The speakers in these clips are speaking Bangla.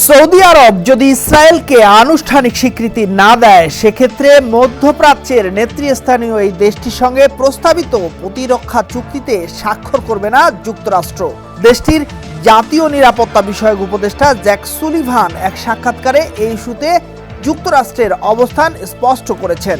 সৌদি আরব যদি ইসরায়েলকে আনুষ্ঠানিক স্বীকৃতি না দেয়, সেক্ষেত্রে মধ্যপ্রাচ্যের নেতৃস্থানীয় এই দেশটির সঙ্গে প্রস্তাবিত প্রতিরক্ষা চুক্তিতে স্বাক্ষর করবে না যুক্তরাষ্ট্র। দেশটির জাতীয় নিরাপত্তা বিষয়ক উপদেষ্টা জ্যাক সুলিভান এক সাক্ষাৎকারে এই ইস্যুতে যুক্তরাষ্ট্রের অবস্থান স্পষ্ট করেছেন।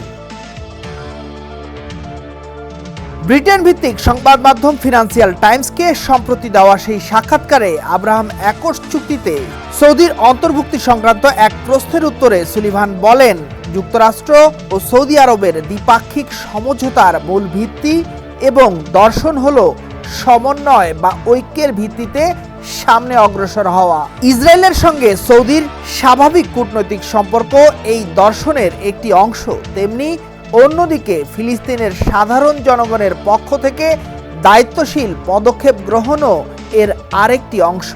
ব্রিটেন ভিত্তিক সংবাদ মাধ্যম ফিনান্সিয়াল টাইমসকে সম্প্রতি দেওয়া সেই সাক্ষাৎকারে আব্রাহাম একশ চুক্তিতে সৌদির অন্তর্ভুক্তি সংক্রান্ত এক প্রশ্নের উত্তরে সুলিভান বলেন, যুক্তরাষ্ট্র ও সৌদি আরবের দ্বিপাক্ষিক সমঝোতার মূল ভিত্তি এবং দর্শন হল সমন্বয় বা ঐক্যের ভিত্তিতে সামনে অগ্রসর হওয়া। ইসরায়েলের সঙ্গে সৌদির স্বাভাবিক কূটনৈতিক সম্পর্ক এই দর্শনের একটি অংশ। তেমনি অন্যদিকে ফিলিস্তিনের সাধারণ জনগণের পক্ষ থেকে দায়িত্বশীল পদক্ষেপ গ্রহণও এর আরেকটি অংশ।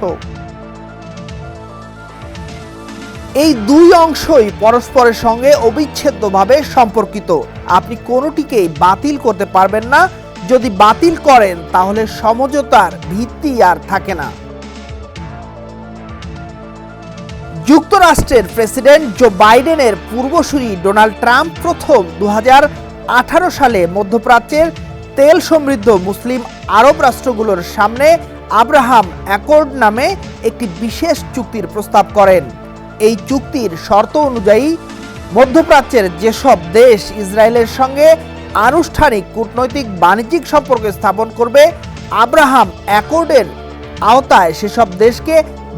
এই দুই অংশই পরস্পরের সঙ্গে অবিচ্ছেদ্যভাবে সম্পর্কিত। আপনি কোনোটিকেই বাতিল করতে পারবেন না। যদি বাতিল করেন, তাহলে সমঝোতার ভিত্তি আর থাকে না। যুক্তরাষ্ট্রের প্রেসিডেন্ট জো বাইডেনের পূর্বসূরি ডোনাল্ড ট্রাম্প প্রথম দু হাজার আঠারো সালে মধ্যপ্রাচ্যের তেল সমৃদ্ধ মুসলিম আরব রাষ্ট্রগুলোর সামনে আব্রাহাম অ্যাকর্ড নামে একটি বিশেষ চুক্তির প্রস্তাব করেন। এই চুক্তির শর্ত অনুযায়ী মধ্যপ্রাচ্যের যেসব দেশ ইসরায়েলের সঙ্গে আনুষ্ঠানিক কূটনৈতিক বাণিজ্যিক সম্পর্ক স্থাপন করবে, আব্রাহাম অ্যাকর্ডের আওতায় সেসব দেশকে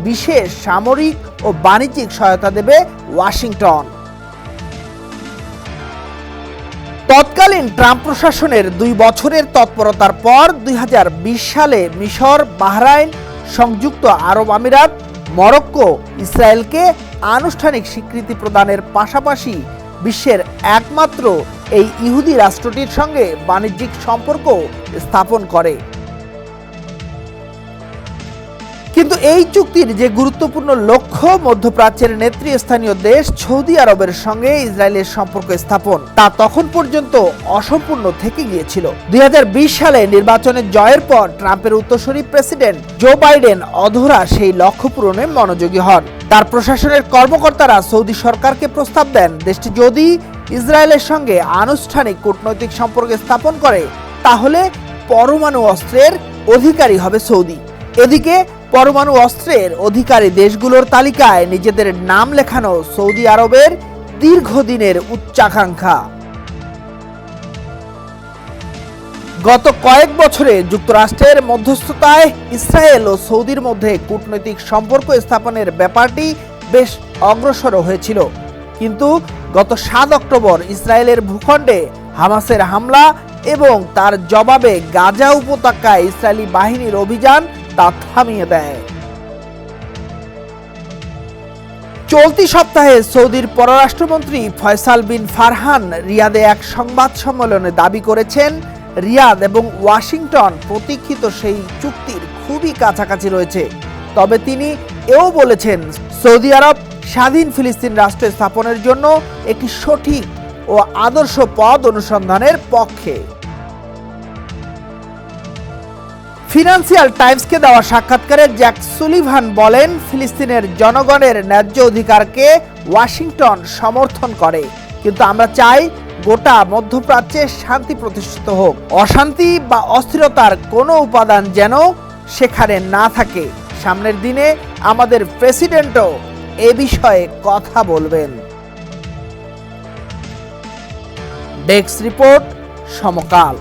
বিশেষ সামরিক ও বাণিজ্যিক সহায়তা দেবে ওয়াশিংটন। তৎকালীন ট্রাম্প প্রশাসনের দুই বছরের তৎপরতার পর দুই হাজার বিশ সালে মিশর, বাহরাইন, সংযুক্ত আরব আমিরাত মরক্কো ইসরায়েলকে আনুষ্ঠানিক স্বীকৃতি প্রদানের পাশাপাশি বিশ্বের একমাত্র এই ইহুদি রাষ্ট্রটির সঙ্গে বাণিজ্যিক সম্পর্ক স্থাপন করে। কিন্তু এই চুক্তির যে গুরুত্বপূর্ণ লক্ষ্য মধ্যপ্রাচ্যের নেতৃস্থানীয় দেশ সৌদি আরবের সঙ্গে ইসরায়েলের সম্পর্ক স্থাপন, তা তখন পর্যন্ত অসম্পূর্ণ থেকে গিয়েছিল। দুই হাজার বিশ সালে নির্বাচনে জয়ের পর ট্রাম্পের উত্তরসূরি প্রেসিডেন্ট জো বাইডেন অধরা সেই লক্ষ্য পূরণে মনোযোগী হন। তার প্রশাসনের কর্মকর্তারা সৌদি সরকারকে প্রস্তাব দেন, দেশটি যদি ইসরায়েলের সঙ্গে আনুষ্ঠানিক কূটনৈতিক সম্পর্ক স্থাপন করে, তাহলে পরমাণু অস্ত্রের অধিকারী হবে সৌদি। এদিকে পরমাণু অস্ত্রের অধিকারী দেশগুলোর তালিকায় নিজেদের নাম লেখানো সৌদি আরবের দীর্ঘদিনের উচ্চাকাঙ্ক্ষা। গত কয়েক বছরে যুক্তরাষ্ট্রের মধ্যস্থতায় ইসরায়েল ও সৌদির মধ্যে কূটনৈতিক সম্পর্ক স্থাপনের ব্যাপারটি বেশ অগ্রসর হয়েছিল। কিন্তু গত সাত অক্টোবর ইসরায়েলের ভূখণ্ডে হামাসের হামলা এবং তার জবাবে গাজা উপত্যকায় ইসরায়েলি বাহিনীর অভিযান তা থামিয়ে দেয়। চলতি সপ্তাহে সৌদির পররাষ্ট্রমন্ত্রী ফয়সাল বিন ফারহান রিয়াদে এক সংবাদ সম্মেলনে দাবি করেছেন, রিয়াদ এবং ওয়াশিংটন প্রতীক্ষিত সেই চুক্তির খুবই কাছাকাছি রয়েছে। তবে তিনি এও বলেছেন, সৌদি আরব স্বাধীন ফিলিস্তিন রাষ্ট্র স্থাপনের জন্য একটি সঠিক ও আদর্শ পদ অনুসন্ধানের পক্ষে। ফিনান্সিয়াল টাইমসকে দেওয়া সাক্ষাৎকারে জ্যাক সুলিভান বলেন, ফিলিস্তিনের জনগণের ন্যায্য অধিকারকে ওয়াশিংটন সমর্থন করে। কিন্তু আমরা চাই গোটা মধ্যপ্রাচ্যে শান্তি প্রতিষ্ঠিত হোক। অশান্তি বা অস্থিরতার কোনো উপাদান যেন সেখানে না থাকে। সামনের দিনে আমাদের প্রেসিডেন্টও এ বিষয়ে কথা বলবেন। Desk report Samakal.